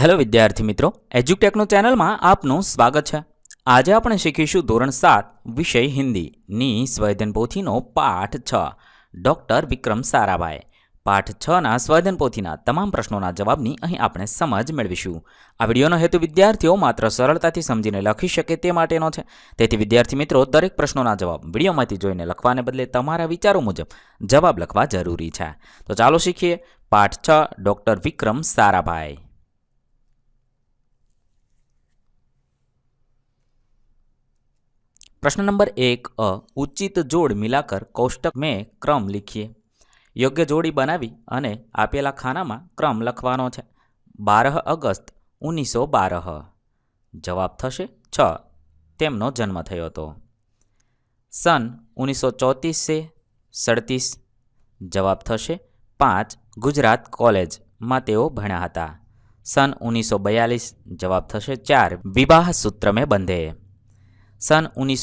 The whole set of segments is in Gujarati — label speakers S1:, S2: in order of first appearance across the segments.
S1: હેલો વિદ્યાર્થી મિત્રો એજ્યુટેકનો ચેનલમાં આપનું સ્વાગત છે આજે આપણે શીખીશું ધોરણ સાત વિષય હિન્દીની સ્વયધન પોથીનો પાઠ છ ડૉક્ટર વિક્રમ સારાભાઈ પાઠ છના સ્વયધન પોથીના તમામ પ્રશ્નોના જવાબની અહીં આપણે સમજ મેળવીશું આ વિડીયોનો હેતુ વિદ્યાર્થીઓ માત્ર સરળતાથી સમજીને લખી શકે તે માટેનો છે તેથી વિદ્યાર્થી મિત્રો દરેક પ્રશ્નોના જવાબ વિડીયોમાંથી જોઈને લખવાને બદલે તમારા વિચારો મુજબ જવાબ લખવા જરૂરી છે તો ચાલો શીખીએ પાઠ છ ડૉક્ટર વિક્રમ સારાભાઈ પ્રશ્ન નંબર એક અ ઉચિત જોડ મિલાકર કૌષ્ટક મેં ક્રમ લીખીએ યોગ્ય જોડી બનાવી અને આપેલા ખાનામાં ક્રમ લખવાનો છે બારહ અગસ્ત ઓગણીસો બારહ જવાબ થશે છ તેમનો જન્મ થયો હતો સન ઓગણીસો ચોત્રીસ છે સડતીસ જવાબ થશે પાંચ ગુજરાત કોલેજમાં તેઓ ભણ્યા હતા સન ઓગણીસો બયાલીસ જવાબ થશે ચાર વિવાહ સૂત્ર મેં બંધે सन उन्नीस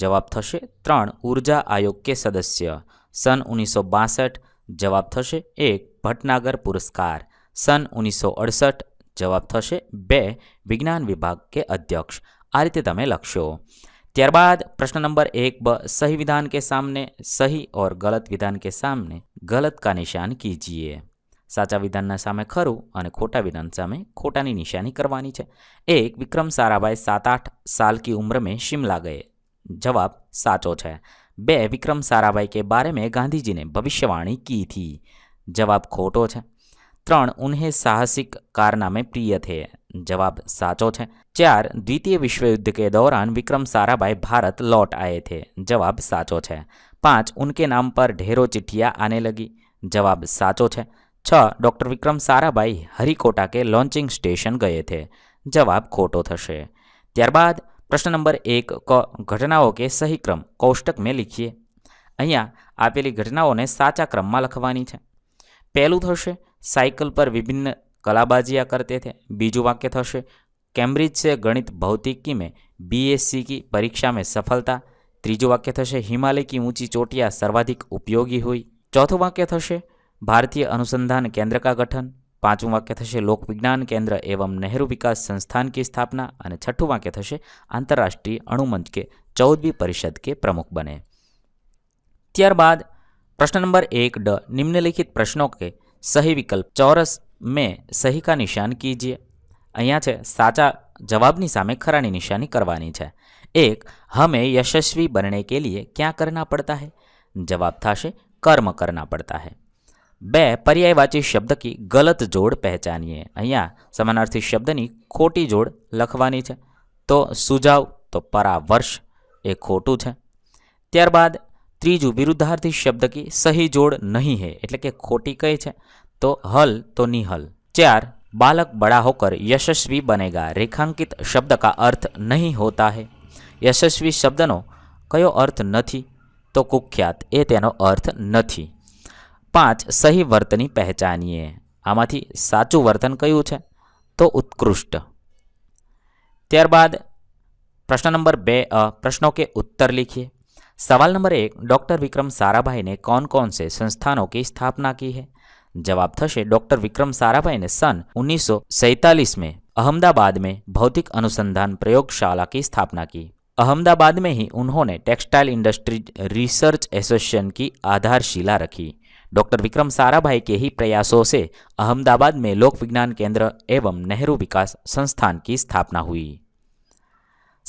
S1: जवाब थे त्र ऊर्जा आयोग के सदस्य सन उन्नीस सौ बासठ जवाब थे एक भटनागर पुरस्कार सन उन्नीस सौ अड़सठ जवाब थे बे विज्ञान विभाग के अध्यक्ष आ रीते तब लखशो त्यारबाद प्रश्न नंबर एक ब सही विधान के सामने सही और गलत विधान के सामने गलत का निशान कीजिए સાચા વિધાનના સામે ખરું અને ખોટા વિધાન સામે ખોટાની નિશાની કરવાની છે એક વિક્રમ સારાભાઈ સાત આઠ સાલ કી ઉમ્ર મેં શિમલા ગયે જવાબ સાચો છે બે વિક્રમ સારાભાઈ કે બારે મેં ગાંધીજીને ભવિષ્યવાણી કી થી જવાબ ખોટો છે ત્રણ ઉન્હે સાહસિક કારનામે પ્રિય થે જવાબ સાચો છે ચાર દ્વિતીય વિશ્વયુદ્ધ કે દૌરાન વિક્રમ સારાભાઈ ભારત લોટ આયે થે જવાબ સાચો છે પાંચ ઉનકે નામ પર ઢેરો ચિઠ્ઠિયા આને લગી જવાબ સાચો છે છ ડૉક્ટર વિક્રમ સારાભાઈ હરિકોટા કે લોન્ચિંગ સ્ટેશન ગયે થે જવાબ ખોટો થશે ત્યારબાદ પ્રશ્ન નંબર એક ક ઘટનાઓ કે સહી ક્રમ કૌષ્ટક મેં લીખીએ અહીંયા આપેલી ઘટનાઓને સાચા ક્રમમાં લખવાની છે પહેલું થશે સાયકલ પર વિભિન્ન કલાબાજીયા કરતે થે બીજું વાક્ય થશે કેમ્બ્રિજ છે ગણિત ભૌતિકી મેં બીએસસી કી પરીક્ષા મેં સફળતા ત્રીજું વાક્ય થશે હિમાલય કી ઊંચી ચોટિયા સર્વાધિક ઉપયોગી હોય ચોથું વાક્ય થશે ભારતીય અનુસંધાન કેન્દ્ર કા ગઠન પાંચમું વાક્ય થશે લોક વિજ્ઞાન કેન્દ્ર એવમ નહેરુ વિકાસ સંસ્થાન કી સ્થાપના અને છઠ્ઠું વાક્ય થશે આંતરરાષ્ટ્રીય અણુમંચ કે ચૌદમી પરિષદ કે પ્રમુખ બને ત્યારબાદ પ્રશ્ન નંબર એક ડ નિમ્નલિખિત પ્રશ્નો કે સહી વિકલ્પ ચોરસ મેં સહી કા નિશાન કીજીએ અહીંયા છે સાચા જવાબની સામે ખરાની નિશાની કરવાની છે એક હમે યશસ્વી બનને કે લીએ ક્યાં કરના પડતા હૈ જવાબ થશે કર્મ કરના પડતા હૈ બે પર્યાયવાચી શબ્દ કી ગલત જોડ પહેચાનીએ અહીંયા સમાનાર્થી શબ્દની ખોટી જોડ લખવાની છે તો સુજાવ તો પરાવર્ષ એ ખોટું છે ત્યારબાદ ત્રીજું વિરુદ્ધાર્થી શબ્દ કી સહી જોડ નહીં હે એટલે કે ખોટી કઈ છે તો હલ તો નિહલ ચાર બાલક બડા હોકર યશસ્વી બનેગા રેખાંકિત શબ્દ કા અર્થ નહીં હોતા હે યશસ્વી શબ્દનો કયો અર્થ નથી તો કુખ્યાત એ તેનો અર્થ નથી પાંચ સહી વર્તની પહેચાનીએ આમાંથી સાચું વર્તન કયું છે તો ઉત્કૃષ્ટ ત્યારબાદ પ્રશ્ન નંબર બે प्रश्नों के उत्तर लिखिए सवाल नंबर एक डॉक्टर विक्रम साराभाई ने कौन कौन से संस्थानों की स्थापना की है जवाब डॉक्टर विक्रम साराभाई ने सन उन्नीस में अहमदाबाद में भौतिक अनुसंधान प्रयोगशाला की स्थापना की अहमदाबाद में ही उन्होंने टेक्सटाइल इंडस्ट्री रिसर्च एसोसिएशन की आधारशिला रखी डॉक्टर विक्रम साराभाई के ही प्रयासों से अहमदाबाद में लोक विज्ञान केंद्र एवं नेहरू विकास संस्थान की स्थापना हुई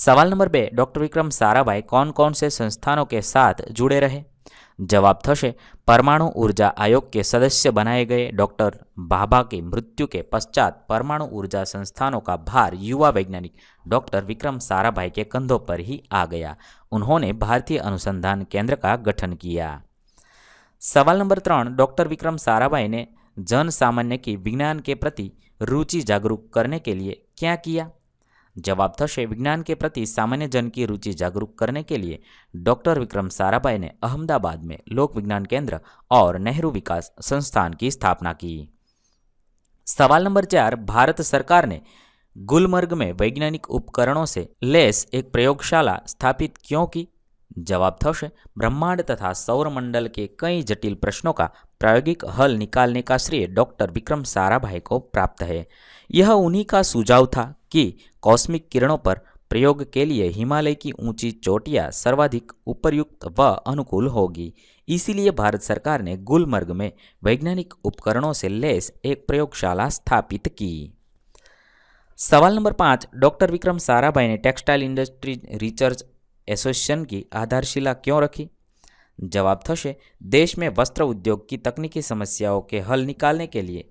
S1: सवाल नंबर बे डॉक्टर विक्रम સારાભાઈ कौन कौन से संस्थानों के साथ जुड़े रहे जवाब थे परमाणु ऊर्जा आयोग के सदस्य बनाए गए डॉक्टर बाबा के मृत्यु के पश्चात परमाणु ऊर्जा संस्थानों का भार युवा वैज्ञानिक डॉक्टर विक्रम साराभाई के कंधों पर ही आ गया उन्होंने भारतीय अनुसंधान केंद्र का गठन किया सवाल नंबर तरह डॉक्टर विक्रम साराभाई ने जन सामान्य की विज्ञान के प्रति रुचि जागरूक करने के लिए क्या किया जवाब थे विज्ञान के प्रति सामान्य जन की रुचि जागरूक करने के लिए डॉक्टर विक्रम साराभाई ने अहमदाबाद में लोक विज्ञान केंद्र और नेहरू विकास संस्थान की स्थापना की सवाल नंबर चार भारत सरकार ने गुलमर्ग में वैज्ञानिक उपकरणों से लेस एक प्रयोगशाला स्थापित क्यों की थे ब्रह्मांड तथा सौर मंडल के कई जटिल प्रश्नों का प्रायोगिक हल निकालने का श्रेय डॉक्टर विक्रम साराभाई को प्राप्त है यह उन्हीं का सुझाव था कि कॉस्मिक किरणों पर प्रयोग के लिए हिमालय की ऊंची चोटियां सर्वाधिक उपयुक्त व अनुकूल होगी इसीलिए भारत सरकार ने गुलमर्ग में वैज्ञानिक उपकरणों से लैस एक प्रयोगशाला स्थापित की सवाल नंबर पाँच डॉक्टर विक्रम साराभाई ने टेक्सटाइल इंडस्ट्री रिसर्च एसोसिएशन की आधारशिला क्यों रखी जवाब थे देश में वस्त्र उद्योग की तकनीकी समस्याओं के हल निकालने के लिए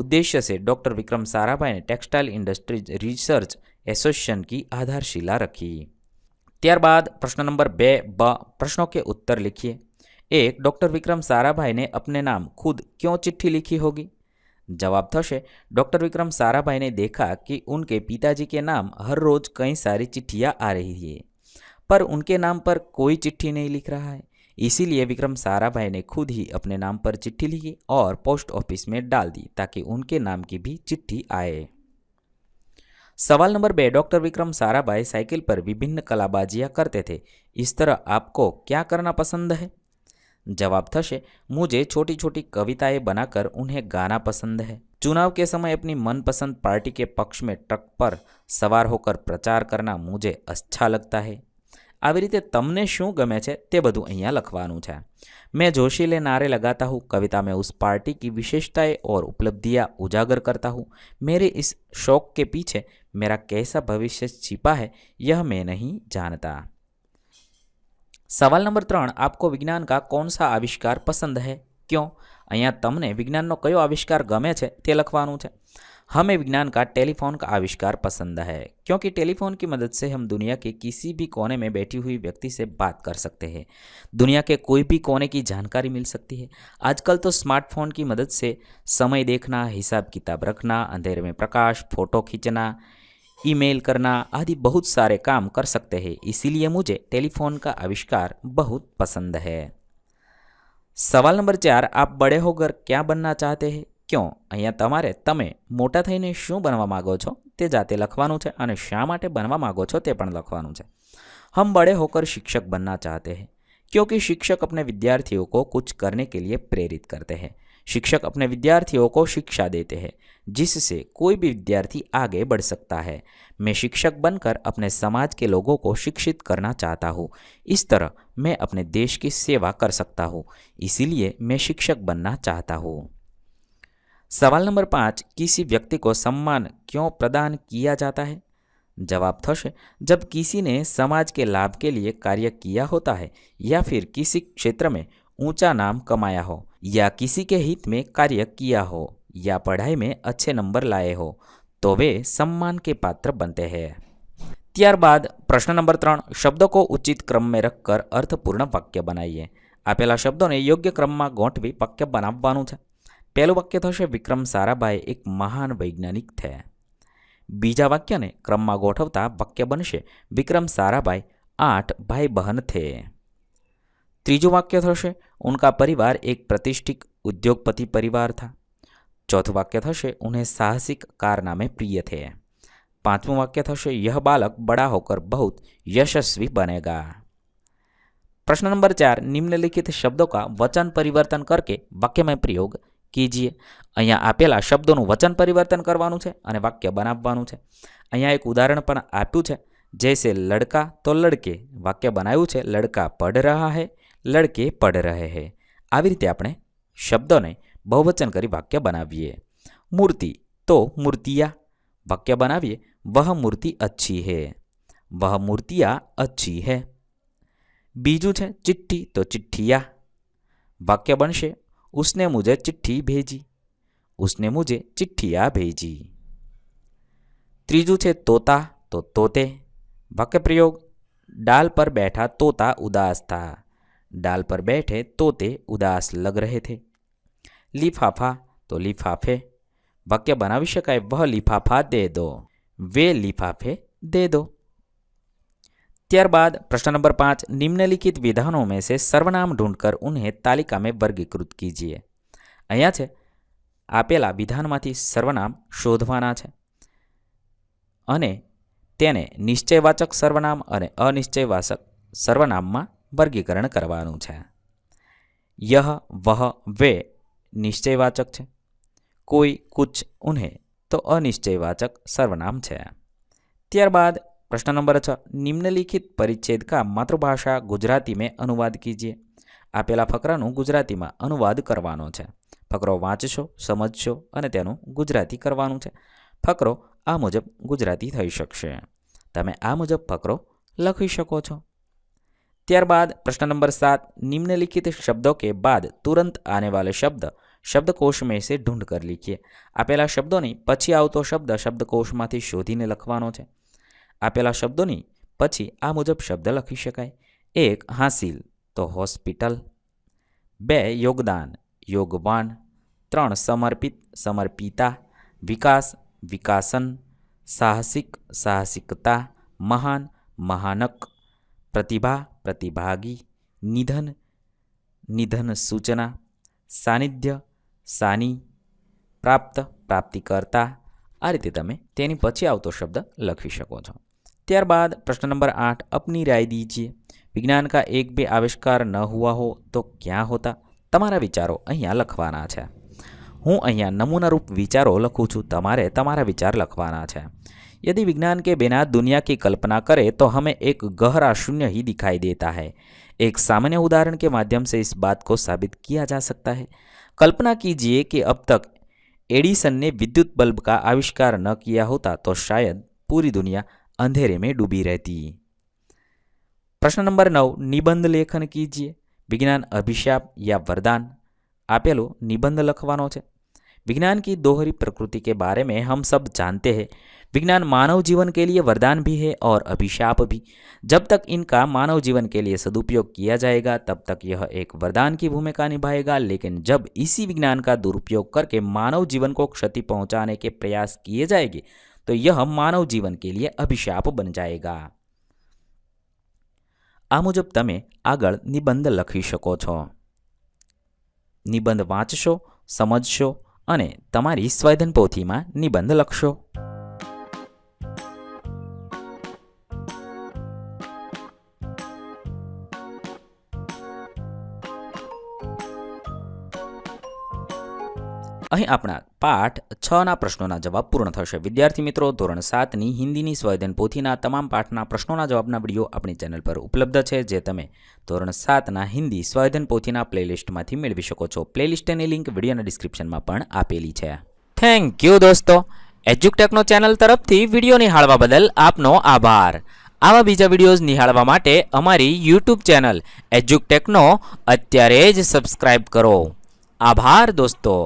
S1: उद्देश्य से डॉक्टर विक्रम साराभाई ने टेक्सटाइल इंडस्ट्रीज रिसर्च एसोसिएशन की आधारशिला रखी त्यारबाद प्रश्न नंबर बे ब प्रश्नों के उत्तर लिखिए एक डॉक्टर विक्रम साराभाई ने अपने नाम खुद क्यों चिट्ठी लिखी होगी जवाब थे डॉक्टर विक्रम साराभाई ने देखा कि उनके पिताजी के नाम हर रोज कई सारी चिट्ठियाँ आ रही थी पर उनके नाम पर कोई चिट्ठी नहीं लिख रहा है इसीलिए विक्रम साराभाई ने खुद ही अपने नाम पर चिट्ठी लिखी और पोस्ट ऑफिस में डाल दी ताकि उनके नाम की भी चिट्ठी आए सवाल नंबर बे डॉक्टर विक्रम साराभाई साइकिल पर विभिन्न कलाबाजियां करते थे इस तरह आपको क्या करना पसंद है जवाब थे मुझे छोटी छोटी कविताएं बनाकर उन्हें गाना पसंद है चुनाव के समय अपनी मनपसंद पार्टी के पक्ष में ट्रक पर सवार होकर प्रचार करना मुझे अच्छा लगता है અભરેતે તમને શું ગમે છે તે બધું અહીંયા લખવાનું છે મેં જોશીલે નારે લગાવતા હું કવિતામાં ਉਸ પાર્ટીની વિશેષતાએ ઓર ઉપલબ્ધિયા ઉજાગર કરતો હું મેરે ઇસ શોક કે પીછે મેરા કેસા ભવિષ્ય છીપા હે યહ મે નહીં જાણતા સવાલ નંબર 3 આપકો વિજ્ઞાન કા કૌંસા આવિષ્કાર પસંદ હે ક્યો અહીંયા તમને વિજ્ઞાન નો કયો આવિષ્કાર ગમે છે તે લખવાનું છે हमें विज्ञान का टेलीफोन का आविष्कार पसंद है क्योंकि टेलीफोन की मदद से हम दुनिया के किसी भी कोने में बैठी हुई व्यक्ति से बात कर सकते हैं दुनिया के कोई भी कोने की जानकारी मिल सकती है आजकल तो स्मार्टफोन की मदद से समय देखना हिसाब किताब रखना अंधेरे में प्रकाश फोटो खींचना ईमेल करना आदि बहुत सारे काम कर सकते हैं इसीलिए मुझे टेलीफोन का आविष्कार बहुत पसंद है सवाल नंबर चार आप बड़े होकर क्या बनना चाहते हैं क्यों यहां तुम्हारे तुम्हें मोटा थईने શું બનવા માંગો છો તે જાતે લખવાનું છે અને શા માટે બનવા માંગો છો તે પણ લખવાનું છે હમ બડે હોકર શિક્ષક બનના ચાહતે હૈ ક્યોકી શિક્ષક અપને વિદ્યાર્થીઓ કો કુછ કરને કે લિયે પ્રેરિત કરતે હૈ શિક્ષક અપને વિદ્યાર્થીઓ કો શિક્ષા દેતે હૈ જિસસે કોઈ ભી વિદ્યાર્થી આગે બડ સકતા હૈ મે શિક્ષક બનકર અપને સમાજ કે લોકો કો શિક્ષિત કરના ચાહતા હું ઇસ તરહ મે અપને દેશ કે સેવા કર સકતા હું ઇસી લિયે મે શિક્ષક બનના ચાહતા હું सवाल नंबर पांच किसी व्यक्ति को सम्मान क्यों प्रदान किया जाता है जवाब थश जब किसी ने समाज के लाभ के लिए कार्य किया होता है या फिर किसी क्षेत्र में ऊंचा नाम कमाया हो या किसी के हित में कार्य किया हो या पढ़ाई में अच्छे नंबर लाए हो तो वे सम्मान के पात्र बनते हैं त्यार प्रश्न नंबर ત્યારબાદ शब्दों को उचित क्रम में रखकर अर्थपूर्ण वाक्य बनाइए आपेला शब्दों ने योग्य क्रम में વાક્ય वाक्य છે पहलो वाक्य थे विक्रम सारा भाई एक महान वैज्ञानिक थे बीजा वाक्य ने क्रम में गोठवता वक्य बन सारा भाई आठ भाई बहन थे तीजु वक्य थे उनका परिवार एक प्रतिष्ठित उद्योगपति परिवार था चौथु वाक्य थे उन्हें साहसिक कारनामे प्रिय थे पांचवू वाक्य थे यह बालक बड़ा होकर बहुत यशस्वी बनेगा प्रश्न नंबर चार निम्नलिखित शब्दों का वचन परिवर्तन करके वाक्य में प्रयोग કીજીએ અહીંયા આપેલા શબ્દોનું વચન પરિવર્તન કરવાનું છે અને વાક્ય બનાવવાનું છે અહીંયા એક ઉદાહરણ પણ આપ્યું છે જૈસે લડકા તો લડકે વાક્ય બનાવ્યું છે લડકા પઢ રહ્યા હે લડકે પઢ રહે હે આવી રીતે આપણે શબ્દોને બહુવચન કરી વાક્ય બનાવીએ મૂર્તિ તો મૂર્તિયા વાક્ય બનાવીએ વહ મૂર્તિ અચ્છી હે વહ મૂર્તિયા અચ્છી હે બીજું છે ચિઠ્ઠી તો ચિઠ્ઠીયા વાક્ય બનશે उसने मुझे चिट्ठी भेजी उसने मुझे चिट्ठिया भेजी त्रिजु छे तोता तो तोते वाक्य प्रयोग डाल पर बैठा तोता उदास था डाल पर बैठे तोते उदास लग रहे थे लिफाफा तो लिफाफे वाक्य बना विषय का वह लिफाफा दे दो वे लिफाफे दे दो ત્યારબાદ પ્રશ્ન નંબર પાંચ નિમ્નલિખિત વિધાનો મેં से સર્વનામ ढूंढकर उन्हें तालिका में वर्गीकृत कीजिए અહીંયા છે આપેલા વિધાનમાંથી સર્વનામ શોધવાના છે અને તેને નિશ્ચયવાચક સર્વનામ અને અનિશ્ચયવાચક સર્વનામમાં વર્ગીકરણ કરવાનું છે યહ વહ વે નિશ્ચયવાચક છે કોઈ કુછ ઉને તો અનિશ્ચયવાચક સર્વનામ છે ત્યારબાદ પ્રશ્ન નંબર छः निम्नलिखित પરિચ્છેદ का માતૃભાષા ગુજરાતી મેં અનુવાદ कीजिए આપેલા ફકરાનું ગુજરાતીમાં અનુવાદ કરવાનો છે ફકરો વાંચશો સમજશો અને તેનું ગુજરાતી કરવાનું છે ફકરો આ મુજબ ગુજરાતી થઈ શકશે તમે આ મુજબ ફકરો લખી શકો છો ત્યારબાદ પ્રશ્ન નંબર સાત નિમ્નલિખિત શબ્દો કે બાદ તુરંત आने वाले शब्द શબ્દકોશ મેં સે ઢૂંઢ કર લીખીએ આપેલા શબ્દોની પછી આવતો શબ્દ શબ્દકોષમાંથી શોધીને લખવાનો છે આપેલા શબ્દોની પછી આ મુજબ શબ્દ લખી શકાય એક હાસિલ તો હોસ્પિટલ બે યોગદાન યોગવાન ત્રણ સમર્પિત સમર્પિતા વિકાસ વિકાસન સાહસિક સાહસિકતા મહાન મહાનક પ્રતિભા પ્રતિભાગી નિધન નિધન સૂચના સાનિધ્ય સાની પ્રાપ્ત પ્રાપ્તિકર્તા આ રીતે તમે તેની પછી આવતો શબ્દ લખી શકો છો ત્યારબાદ प्रश्न नंबर आठ अपनी राय दीजिए विज्ञान का एक भी आविष्कार न हुआ हो तो क्या होता તમારા विचारों અહીંયા લખવાના हूँ હું नमूना रूप विचारों લખું છું તમારે તમારા विचार લખવાના यदि विज्ञान के बिना दुनिया की कल्पना करें तो हमें एक गहरा शून्य ही दिखाई देता है एक सामान्य उदाहरण के माध्यम से इस बात को साबित किया जा सकता है कल्पना कीजिए कि अब तक एडिसन ने विद्युत बल्ब का आविष्कार न किया होता तो शायद पूरी दुनिया अंधेरे में डूबी रहती प्रश्न नंबर नौ निबंध लेखन कीजिए विज्ञान अभिशाप या वरदान आपेलो निबंध लखवा विज्ञान की दोहरी प्रकृति के बारे में हम सब जानते हैं विज्ञान मानव जीवन के लिए वरदान भी है और अभिशाप भी जब तक इनका मानव जीवन के लिए सदुपयोग किया जाएगा तब तक यह एक वरदान की भूमिका निभाएगा लेकिन जब इसी विज्ञान का दुरुपयोग करके मानव जीवन को क्षति पहुंचाने के प्रयास किए जाएंगे तो यह માનવ જીવન કે लिए અભિશાપ બન જાएगा આ મુજબ તમે આગળ નિબંધ લખી શકો છો નિબંધ વાંચશો સમજશો અને તમારી સ્વયધન પોથીમાં નિબંધ લખશો અહીં આપણા પાઠ છના પ્રશ્નોના જવાબ પૂર્ણ થશે વિદ્યાર્થી મિત્રો ધોરણ સાતની હિન્દીની સ્વયંધન પોથીના તમામ પાઠના પ્રશ્નોના જવાબના વિડીયો આપણી ચેનલ પર ઉપલબ્ધ છે જે તમે ધોરણ સાતના હિન્દી સ્વયંધન પોથીના પ્લેલિસ્ટમાંથી મેળવી શકો છો પ્લેલિસ્ટની લિંક વિડીયોના ડિસ્ક્રિપ્શનમાં પણ આપેલી છે થેન્ક યુ દોસ્તો એજ્યુકટેકનો ચેનલ તરફથી વિડીયો નિહાળવા બદલ આપનો આભાર આવા બીજા વિડીયોઝ નિહાળવા માટે અમારી યુટ્યુબ ચેનલ એજ્યુકટેકનો અત્યારે જ સબસ્ક્રાઇબ કરો આભાર દોસ્તો